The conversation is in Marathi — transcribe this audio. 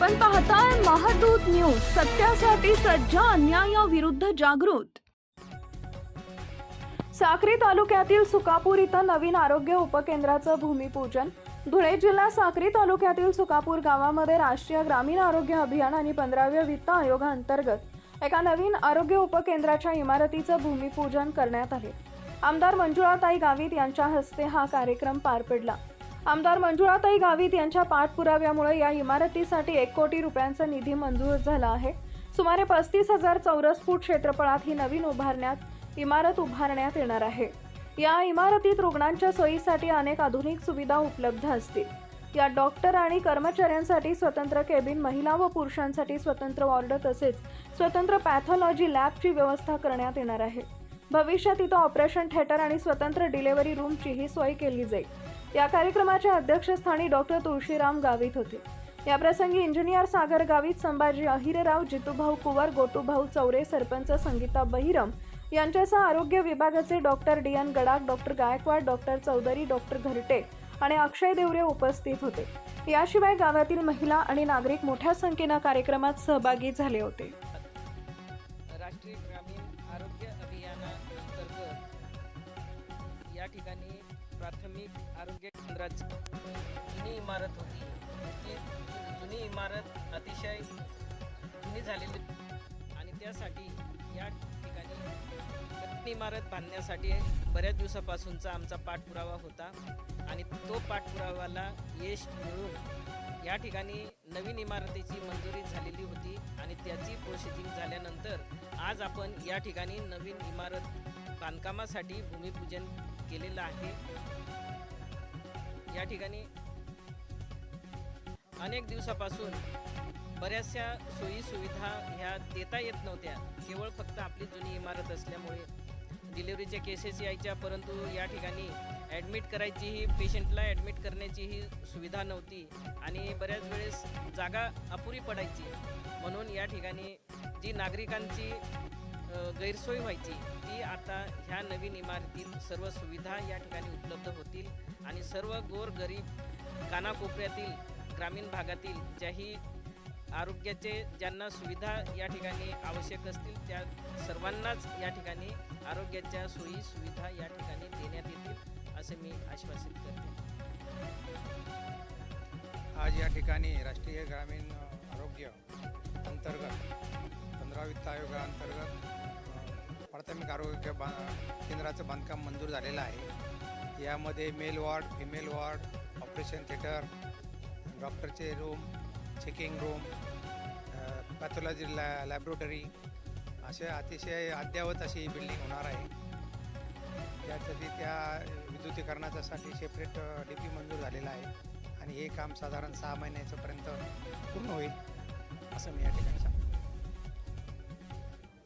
आपण पाहताय महादूत न्यूज सत्यासाठी सज्ज अन्यायाविरुद्ध जागृत. साक्री तालुक्यातील सुकापूर इथं नवीन आरोग्य उपकेंद्राचं भूमिपूजन. धुळे जिल्हा साक्री तालुक्यातील सुकापूर गावामध्ये राष्ट्रीय ग्रामीण आरोग्य अभियान आणि पंधराव्या वित्त आयोगाअंतर्गत एका नवीन आरोग्य उपकेंद्राच्या इमारतीचं भूमिपूजन करण्यात आले. आमदार मंजुळाताई गावित यांच्या हस्ते हा कार्यक्रम पार पडला. आमदार मंजुळाताई गावित यांच्या पाठपुराव्यामुळे या इमारतीसाठी एक कोटी रुपयांचा निधी मंजूर झाला आहे. सुमारे पस्तीस हजार चौरस फूट क्षेत्रफळात ही नवीन उभारण्यात इमारत उभारण्यात येणार आहे. या इमारतीत रुग्णांच्या सोयीसाठी अनेक आधुनिक सुविधा उपलब्ध असतील. या डॉक्टर आणि कर्मचाऱ्यांसाठी स्वतंत्र केबिन महिला व पुरुषांसाठी स्वतंत्र वॉर्ड तसेच स्वतंत्र पॅथॉलॉजी लॅबची व्यवस्था करण्यात येणार आहे. भविष्यात इथं ऑपरेशन थिएटर आणि स्वतंत्र डिलेव्हरी रूमचीही सोय केली जाईल. या कार्यक्रमाच्या अध्यक्षस्थानी डॉक्टर तुळशीराम गावित होते. याप्रसंगी इंजिनियर सागर गावित संभाजी अहिरराव जितूभाऊ कुवर गोटूभाऊ चौरे सरपंच संगीता बहिरम यांच्यासह आरोग्य विभागाचे doctor D N Gadakh doctor Gaikwad doctor Chaudhari doctor Gharte आणि अक्षय देवरे उपस्थित होते. याशिवाय गावातील महिला आणि नागरिक मोठ्या संख्येनं कार्यक्रमात सहभागी झाले होते. राष्ट्रीय ग्रामीण आरोग्य अभियानाअंतर्गत या ठिकाणी प्राथमिक आरोग्य केंद्राची जुनी इमारत होती. ती जुनी इमारत अतिशय जुनी झालेली आणि त्यासाठी या ठिकाणी इमारत बांधण्यासाठी बऱ्याच दिवसापासूनचा आमचा पाठपुरावा होता. आणि तो पाठपुराव्याला यश मिळून या ठिकाणी नवीन इमारतीची मंजुरी झालेली होती. आणि त्याची प्रोसेसिंग झाल्यानंतर आज आपण या ठिकाणी नवीन इमारत बांधकामासाठी भूमिपूजन केलेलं आहे. या ठिकाणी अनेक दिवसापासून बऱ्याचशा सोयीसुविधा ह्या देता येत नव्हत्या. केवळ फक्त आपली जुनी इमारत असल्यामुळे डिलिव्हरीच्या केसेस यायच्या परंतु या ठिकाणी ॲडमिट करायचीही पेशंटला ॲडमिट करण्याचीही सुविधा नव्हती आणि बऱ्याच वेळेस जागा अपुरी पडायची. म्हणून या ठिकाणी जी नागरिकांची गैरसोय व्हायची. ती आता ह्या नवीन इमारतीत सर्व सुविधा या ठिकाणी उपलब्ध होतील आणि सर्व गोर गरीब कानाकोपऱ्यातील ग्रामीण भागातील ज्याही आरोग्याचे ज्यांना सुविधा या ठिकाणी आवश्यक असतील त्या सर्वांनाच या ठिकाणी आरोग्याच्या सोयी सुविधा या ठिकाणी देण्यात येतील असे मी आश्वासित करते. आज या ठिकाणी राष्ट्रीय ग्रामीण आरोग्य अंतर्गत पंधरा वित्त आयोगाअंतर्गत प्राथमिक आरोग्य बा केंद्राचं बांधकाम मंजूर झालेलं आहे. यामध्ये male ward female ward operation theatre डॉक्टरचे room checking room pathology la laboratory असे अतिशय अद्ययावत अशी ही बिल्डिंग होणार आहे. त्यासाठी त्या विद्युतीकरणाच्यासाठी सेपरेट डी पी मंजूर झालेला आहे. आणि हे काम साधारण सहा महिन्याच्यापर्यंत पूर्ण होईल असं मी या ठिकाणी सांगतो.